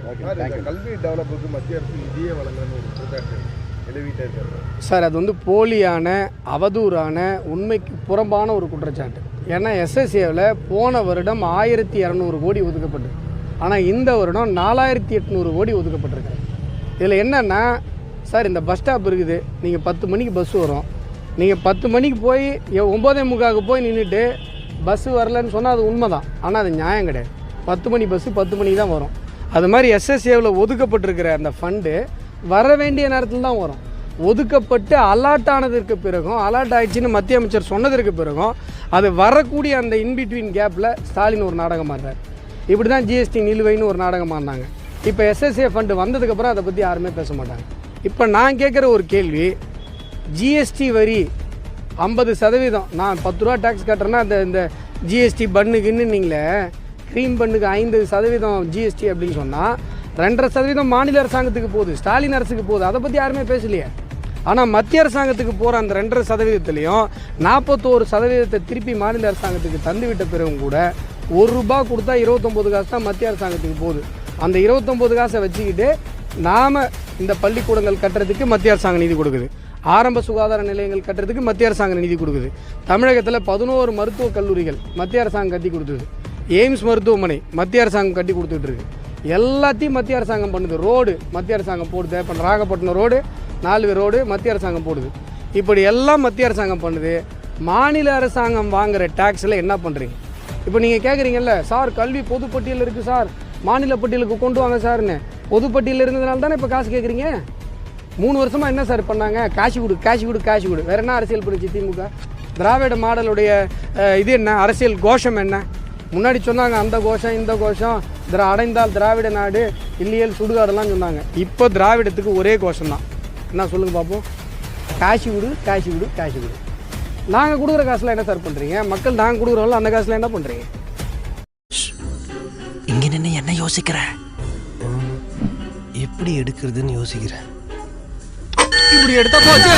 Sir கல்வி டெவலப்புக்கு மத்திய அரசு நிதியே வழங்கணும்னு ஒரு சார் அது வந்து போலியான அவதூறான உண்மைக்கு புறம்பான ஒரு குற்றச்சாட்டு. ஏன்னா எஸ்எஸ்ஏவில் போன வருடம் ஆயிரத்தி இரநூறு கோடி ஒதுக்கப்பட்டது ஆனால் இந்த வருடம் நாலாயிரத்தி எட்நூறு கோடி ஒதுக்கப்பட்டிருக்கு. இதில் என்னென்னா சார் இந்த பஸ் ஸ்டாப் இருக்குது. நீங்கள் பத்து மணிக்கு பஸ் வரும். நீங்கள் பத்து மணிக்கு போய் எ- ஒம்போதே முக்காவுக்கு போய் நின்றுட்டு பஸ்ஸு வரலன்னு சொன்னால் அது உண்மை தான் ஆனால் அது நியாயம் கிடையாது. பத்து மணி பஸ்ஸு பத்து மணிக்கு தான் வரும். அது மாதிரி எஸ்எஸ்ஏவில் ஒதுக்கப்பட்டிருக்கிற அந்த ஃபண்டு வர வேண்டிய நேரத்தில் தான் வரும். ஒதுக்கப்பட்டு அலாட் ஆனதற்கு பிறகும் அலாட் ஆயிடுச்சுன்னு மத்திய அமைச்சர் சொன்னதற்கு பிறகும் அது வரக்கூடிய அந்த இன்பிட்வீன் கேப்பில் ஸ்டாலின் ஒரு நாடகம் ஆடுறார். இப்படி தான் ஜிஎஸ்டி நிலுவைன்னு ஒரு நாடகம் ஆடினாங்க. இப்போ எஸ்எஸ்ஏ ஃபண்டு வந்ததுக்கப்புறம் அதை பற்றி யாருமே பேச மாட்டாங்க. இப்போ நான் கேட்குற ஒரு கேள்வி ஜிஎஸ்டி வரி ஐம்பது சதவீதம் நான் பத்து ரூபா டேக்ஸ் கட்டுறேன்னா அந்த இந்த ஜிஎஸ்டி பண்ணுக்குன்னு நீங்களே க்ரீம் பண்ணுக்கு ஐம்பது சதவீதம் ஜிஎஸ்டி அப்படின்னு சொன்னால் ரெண்டரை சதவீதம் மாநில அரசாங்கத்துக்கு போகுது ஸ்டாலின் அரசுக்கு போகுது. அதை பற்றி யாருமே பேசலையே. ஆனால் மத்திய அரசாங்கத்துக்கு போகிற அந்த ரெண்டரை சதவீதத்துலேயும் நாற்பத்தோரு சதவீதத்தை திருப்பி மாநில அரசாங்கத்துக்கு தந்துவிட்ட பிறகும் கூட ஒரு ரூபா கொடுத்தா இருபத்தொம்போது காசு தான் மத்திய அரசாங்கத்துக்கு போகுது. அந்த இருபத்தொம்போது காசை வச்சுக்கிட்டு நாம் இந்த பள்ளிக்கூடங்கள் கட்டுறதுக்கு மத்திய அரசாங்கம் நிதி கொடுக்குது. ஆரம்ப சுகாதார நிலையங்கள் கட்டுறதுக்கு மத்திய அரசாங்கம் நிதி கொடுக்குது. தமிழகத்தில் பதினோரு மருத்துவக் கல்லூரிகள் மத்திய அரசாங்கம் கட்டி கொடுத்தது. எய்ம்ஸ் மருத்துவமனை மத்திய அரசாங்கம் கட்டி கொடுத்துட்ருக்கு. எல்லாத்தையும் மத்திய அரசாங்கம் பண்ணுது. ரோடு மத்திய அரசாங்கம் போடுது. இப்போ நாகப்பட்டினம் ரோடு நாலு ரோடு மத்திய அரசாங்கம் போடுது. இப்படி எல்லாம் மத்திய அரசாங்கம் பண்ணுது. மாநில அரசாங்கம் வாங்குகிற டேக்ஸில் என்ன பண்ணுறீங்க இப்போ நீங்கள் கேட்குறீங்கல்ல சார் கல்வி பொதுப்பட்டியல் இருக்குது சார். மாநில பட்டியலுக்கு கொண்டு வாங்க சார்னு. பொதுப்பட்டியல் இருந்ததுனால தானே இப்போ காசு கேட்குறீங்க மூணு வருஷமாக என்ன சார் பண்ணாங்க? காசு கொடு காசு கொடு காசு கொடு. வேறு என்ன அரசியல் பண்ணுச்சு திமுக? திராவிட மாடலுடைய இது என்ன? அரசியல் கோஷம் என்ன? முன்னாடி சொன்னாங்க அந்த கோஷம் இந்த கோஷம் திரா அடைந்தால் திராவிட நாடு இல்லியல் சுடுகாடெல்லாம் சொன்னாங்க. இப்போ திராவிடத்துக்கு ஒரே கோஷம் தான் என்ன சொல்லுங்கள் பார்ப்போம் காசு கொடு காசு கொடு காசு கொடு நாங்கள் கொடுக்குற காசுல என்ன சார் பண்ணுறீங்க மக்கள் நாங்கள் கொடுக்குறோம்ல அந்த காசுல என்ன பண்ணுறீங்க இங்க நின்று என்ன யோசிக்கிற? எப்படி எடுக்கிறதுன்னு யோசிக்கிறேன் இப்படி எடுத்தா போச்சு.